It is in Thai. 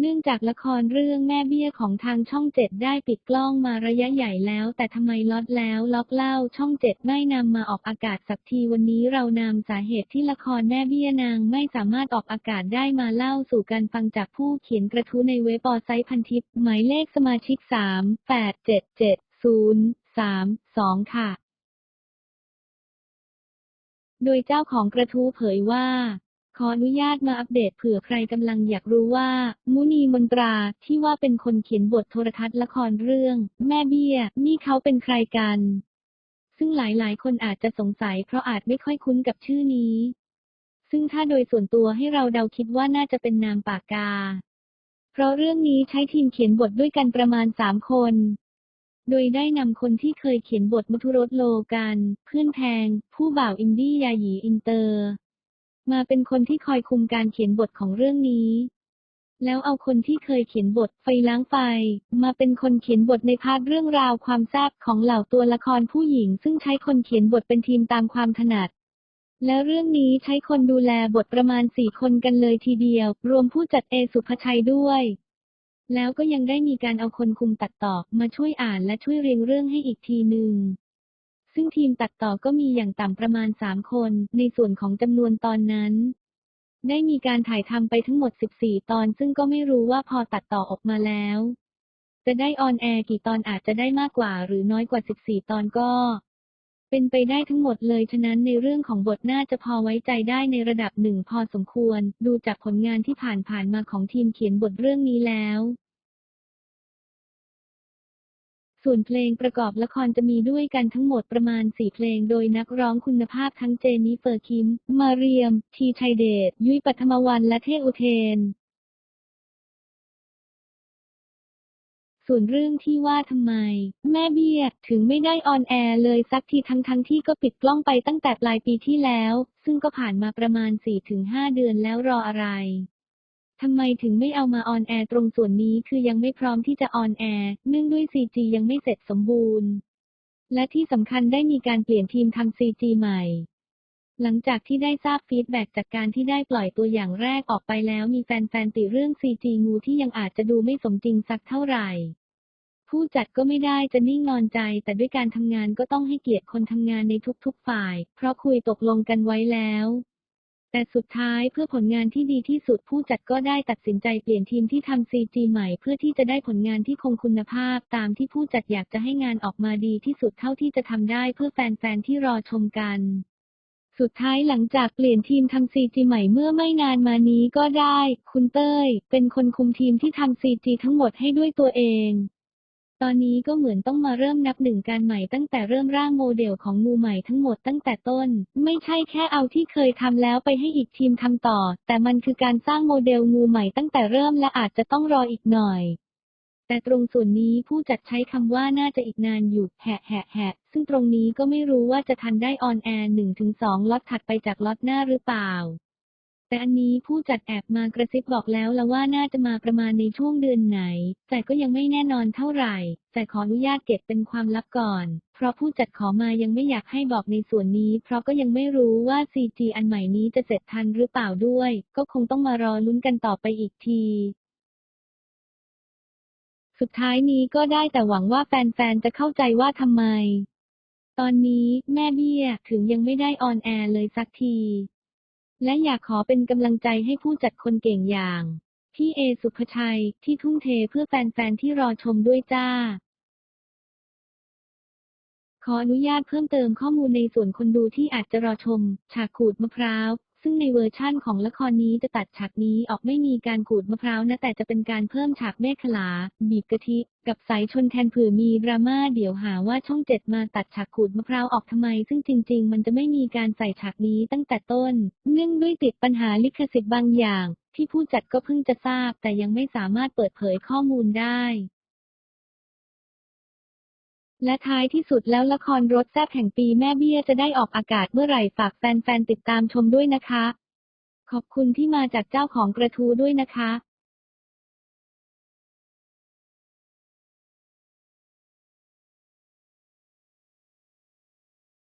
เนื่องจากละครเรื่องแม่เบี้ยของทางช่องเจ็ดได้ปิดกล้องมาระยะใหญ่แล้ว แต่ทำไมล็อตแล้วล็อกเล่าช่องเจ็ดไม่นำมาออกอากาศสักทีวันนี้เรานำสาเหตุที่ละครแม่เบี้ยนางไม่สามารถออกอากาศได้มาเล่าสู่กันฟังจากผู้เขียนกระทู้ในเว็บอไซต์พันทิปหมายเลขสมาชิกสามแปดเจ็ดเจ็ดศูนย์สามสองค่ะ โดยเจ้าของกระทู้เผยว่า ขออนุญาตมาอัปเดตเผื่อใครกำลังอยากรู้ว่า มุนีมนตราที่ว่าเป็นคนเขียนบทโทรทัศน์ละครเรื่อง แม่เบี้ย นี่เขาเป็นใครกัน ซึ่งหลายๆ คนอาจจะสงสัยเพราะอาจไม่ค่อยคุ้นกับชื่อนี้ ซึ่งถ้าโดยส่วนตัวให้เราเดาคิดว่าน่าจะเป็นนามปากกา เพราะเรื่องนี้ใช้ทีมเขียนบทด้วยกันประมาณสามคน โดยได้นำคนที่เคยเขียนบทมุทุรสโลกัน เพื่อนแพง ผู้บ่าวอินดี้ยาหยีอินเตอร์ มาเป็นคนที่คอยคุมการเขียนบทของเรื่องนี้ แล้วเอาคนที่เคยเขียนบทไฟล้างไฟ มาเป็นคนเขียนบทในพาร์ทเรื่องราวความแซ่บของเหล่าตัวละครผู้หญิง ซึ่งใช้คนเขียนบทเป็นทีมตามความถนัดแล้วเรื่องนี้ใช้คนดูแลบทประมาณสี่คนกันเลยทีเดียว รวมผู้จัดเอสุภชัยด้วย แล้วก็ยังได้มีการเอาคนคุมตัดต่อมาช่วยอ่านและช่วยเรียงเรื่องให้อีกทีหนึ่ง ซึ่งทีมตัดต่อก็มีอย่างต่ำประมาณ 3 คน ในส่วนของจำนวนตอนนั้น ได้มีการถ่ายทำไปทั้งหมด 14 ตอน ซึ่งก็ไม่รู้ว่าพอตัดต่อออกมาแล้ว จะได้ออนแอร์กี่ตอนอาจจะได้มากกว่าหรือน้อยกว่า 14 ตอนก็ เป็นไปได้ทั้งหมดเลย ฉะนั้นในเรื่องของบทน่าจะพอไว้ใจได้ในระดับหนึ่งพอสมควร ดูจากผลงานที่ผ่านๆมาของทีมเขียนบทเรื่องนี้แล้ว ส่วนเพลงประกอบละครจะมีด้วยกันทั้งหมดประมาณ 4 เพลง โดยนักร้องคุณภาพทั้งเจนิเฟอร์คิม มาเรียม ทีชัยเดช ยุ้ยปัทมวัน และเทอุเทน ส่วนเรื่องที่ว่าทำไม แม่เบี้ยถึงไม่ได้ออนแอร์เลยสักทีทั้งทั้งๆที่ก็ปิดกล้องไปตั้งแต่ปลายปีที่แล้ว ซึ่งก็ผ่านมาประมาณ 4-5 เดือนแล้วรออะไร ทำไมถึงไม่เอามาออนแอร์ตรงส่วนนี้คือยังไม่พร้อมที่จะออนแอร์เนื่องด้วย CG ยังไม่เสร็จสมบูรณ์ และที่สำคัญได้มีการเปลี่ยนทีมทำ CG ใหม่ หลังจากที่ได้ทราบฟีดแบ็กจากการที่ได้ปล่อยตัวอย่างแรกออกไปแล้วมีแฟนๆติเรื่อง CG งูที่ยังอาจจะดูไม่สมจริงสักเท่าไหร่ ผู้จัดก็ไม่ได้จะนิ่งนอนใจ แต่ด้วยการทำงานก็ต้องให้เกียรติคนทำงานในทุกๆฝ่าย เพราะคุยตกลงกันไว้แล้ว แต่สุดท้ายเพื่อผลงานที่ดีที่สุดผู้จัดก็ได้ตัดสินใจเปลี่ยนทีมที่ทำ CG ใหม่เพื่อที่จะได้ผลงานที่คงคุณภาพ ตามที่ผู้จัดอยากจะให้งานออกมาดีที่สุดเท่าที่จะทำได้เพื่อแฟนๆที่รอชมกันสุดท้ายหลังจากเปลี่ยนทีมทำ CG ใหม่เมื่อไม่นานมานี้ก็ได้ คุณเต้ย เป็นคนคุมทีมที่ทำ CG ทั้งหมดให้ด้วยตัวเอง ตอนนี้ก็เหมือนต้องมาเริ่มนับหนึ่งการใหม่ตั้งแต่เริ่มร่างโมเดลของงูใหม่ทั้งหมดตั้งแต่ต้น ไม่ใช่แค่เอาที่เคยทำแล้วไปให้อีกทีมทำต่อ แต่มันคือการสร้างโมเดลงูใหม่ตั้งแต่เริ่มและอาจจะต้องรออีกหน่อยแต่ตรงส่วนนี้ผู้จัดใช้คำว่าน่าจะอีกนานอยู่แหะแหะแหะซึ่งตรงนี้ก็ไม่รู้ว่าจะทันได้ออนแอร์หนึ่งถึงสองล็อตถัดไปจากล็อตหน้าหรือเปล่า แต่อันนี้ผู้จัดแอบมากระซิบบอกแล้วละว่าน่าจะมาประมาณในช่วงเดือนไหน แต่ก็ยังไม่แน่นอนเท่าไหร่ แต่ขออนุญาตเก็บเป็นความลับก่อน เพราะผู้จัดขอมายังไม่อยากให้บอกในส่วนนี้ เพราะก็ยังไม่รู้ว่า CG อันใหม่นี้จะเสร็จทันหรือเปล่าด้วย ก็คงต้องมารอลุ้นกันต่อไปอีกทีสุดท้ายนี้ก็ได้แต่หวังว่าแฟนๆ จะเข้าใจว่าทำไม ตอนนี้แม่เบี้ยถึงยังไม่ได้ออนแอร์เลยสักที และอยากขอเป็นกำลังใจให้ผู้จัดคนเก่งอย่าง พี่เอสุภชัยที่ทุ่มเทเพื่อแฟนๆที่รอชมด้วยจ้า ขออนุญาตเพิ่มเติมข้อมูลในส่วนคนดูที่อาจจะรอชม ฉากขูดมะพร้าว ซึ่งในเวอร์ชั่นของละครนี้จะตัดฉากนี้ออกไม่มีการขูดมะพร้าวนะแต่จะเป็นการเพิ่มฉากเมฆขลา บีบกะทิ กับสายชนแทนเผื่อมีดราม่าเดี๋ยวหาว่าช่องเจ็ดมาตัดฉากขูดมะพร้าวออกทำไม ซึ่งจริง ๆ มันจะไม่มีการใส่ฉากนี้ตั้งแต่ต้น เนื่องด้วยติดปัญหาลิขสิทธิ์บางอย่าง ที่ผู้จัดก็เพิ่งจะทราบ แต่ยังไม่สามารถเปิดเผยข้อมูลได้ และท้ายที่สุดแล้วละครรถแซบแห่งปีแม่เบี้ยจะได้ออกอากาศเมื่อไหร่ฝากแฟนๆติดตามชมด้วยนะคะ ขอบคุณที่มาจากเจ้าของกระทู้ด้วยนะคะ